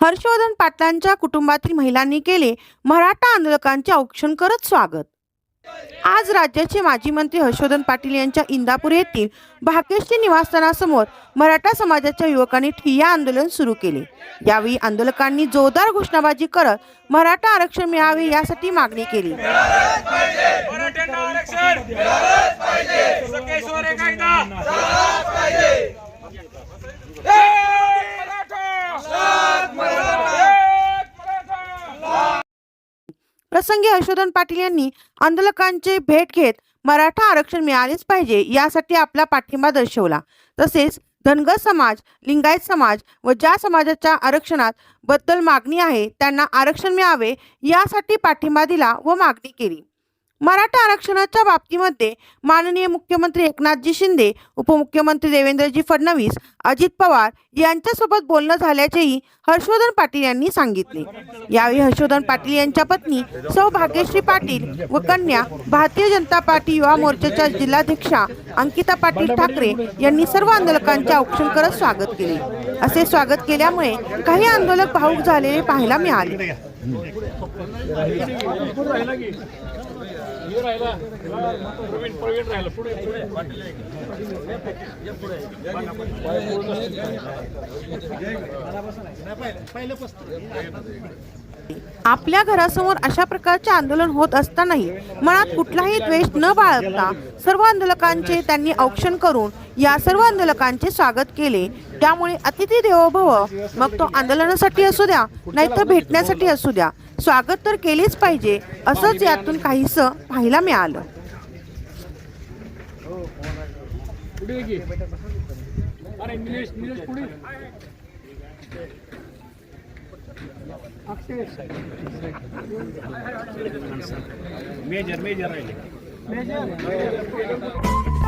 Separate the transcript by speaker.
Speaker 1: हर्षवर्धन पाटलांच्या कुटुंबातील महिलांनी केले मराठा आंदोलकांचे औक्षण करत स्वागत. आज राज्याचे माजी मंत्री हर्षवर्धन पाटील यांच्या इंदापूर येथील भाग्यश्री निवासस्थानासमोर मराठा समाजाच्या युवकांनी ठिय्या आंदोलन सुरू केले. यावेळी आंदोलकांनी जोरदार घोषणाबाजी करत मराठा आरक्षण मिळावे यासाठी मागणी केली. प्रसंगी हर्षवर्धन पाटील यांनी आंदोलकांचे भेट घेत मराठा आरक्षण मिळालेच पाहिजे यासाठी आपला पाठिंबा दर्शवला. तसेच धनगर समाज लिंगायत समाज व ज्या समाजाच्या आरक्षणात बद्दल मागणी आहे त्यांना आरक्षण मिळावे यासाठी पाठिंबा दिला व मागणी केली. मराठा आरक्षणाच्या बाबतीमध्ये माननीय मुख्यमंत्री एकनाथजी शिंदे उपमुख्यमंत्री देवेंद्रजी फडणवीस अजित पवार यांच्यासोबत बोलणं झाल्याचेही हर्षवर्धन पाटील यांनी सांगितले. यावेळी हर्षवर्धन पाटील यांच्या पत्नी सौ भाग्यश्री पाटील व कन्या भारतीय जनता पार्टी युवा मोर्चाच्या जिल्हाध्यक्षा अंकिता पाटील ठाकरे यांनी सर्व आंदोलकांचे औक्षण करत स्वागत केले. असे स्वागत केल्यामुळे काही आंदोलक भाऊक झालेले पाहायला मिळाले. आपल्या घरासमोर अशा प्रकारचे आंदोलन होत असतानाही मनात कुठलाही द्वेष न बाळगता सर्व आंदोलकांचे त्यांनी औक्षण करून या सर्व आंदोलकांचे स्वागत केले. त्यामुळे अतिथी देवो भव मग तो आंदोलनासाठी असू द्या नाहीतर भेटण्यासाठी असू द्या. स्वागत तर केलेच पाहिजे असंच यातून काहीस पाहायला मिळालं.
Speaker 2: Major major
Speaker 3: major